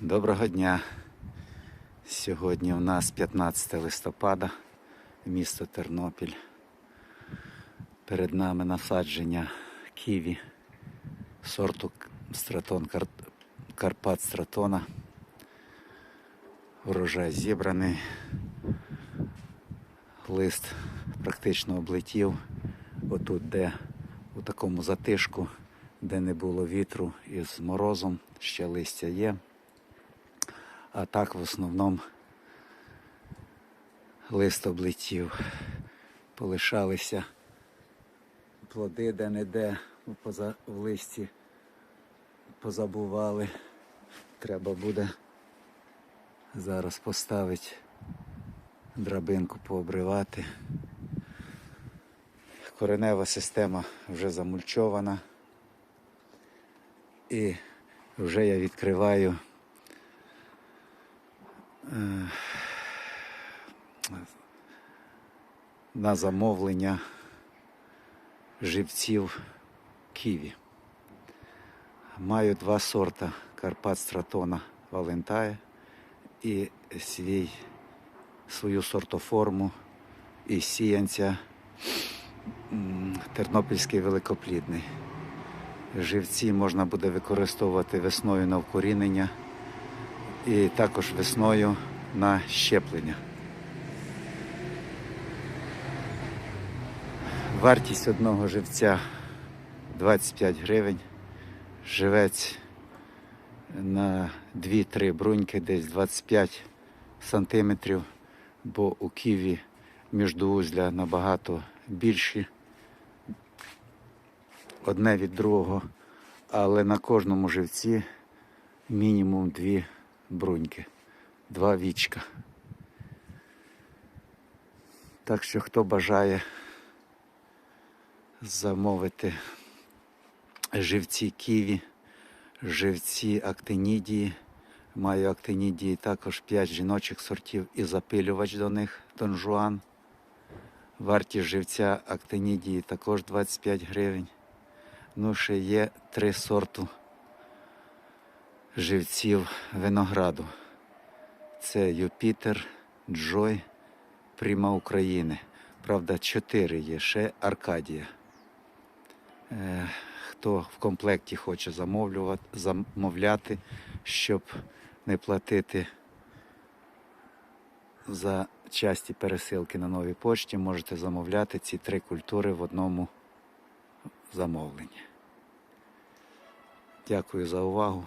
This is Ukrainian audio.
Доброго дня. Сьогодні у нас 15 листопада, місто Тернопіль. Перед нами насадження ківі сорту Стратон Кар... Карпат Стратона. Урожай зібраний. Лист практично облетів. Отут, де у такому затишку, де не було вітру і з морозом, ще листя є. А так в основному лист облетів. Полишалися плоди де-не-де поза, в листі позабували. Треба буде зараз поставити драбинку пообривати. Коренева система вже замульчована. І вже я відкриваю на замовлення живців ківі. Маю два сорта Карпат Стратона Валентая і свій, свою сортоформу і сіянця Тернопільський великоплідний. Живці можна буде використовувати весною на вкорінення і також весною на щеплення. Вартість одного живця 25 гривень. Живець на 2-3 бруньки, десь 25 сантиметрів, бо у ківі міждоузля набагато більші одне від другого, але на кожному живці мінімум дві бруньки, два вічка. Так що хто бажає замовити живці ківі, живці актинідії. Маю актинідії також 5 жіночих сортів і запилювач до них Дон Жуан. Вартість живця актинідії також 25 гривень. Ну, ще є три сорту живців винограду. Це Юпітер, Джой, Пріма України. Правда, чотири є, ще Аркадія. Е, Хто в комплекті хоче замовлювати, замовляти, щоб не платити за часті пересилки на новій почті, можете замовляти ці три культури в одному замовленні. Дякую за увагу.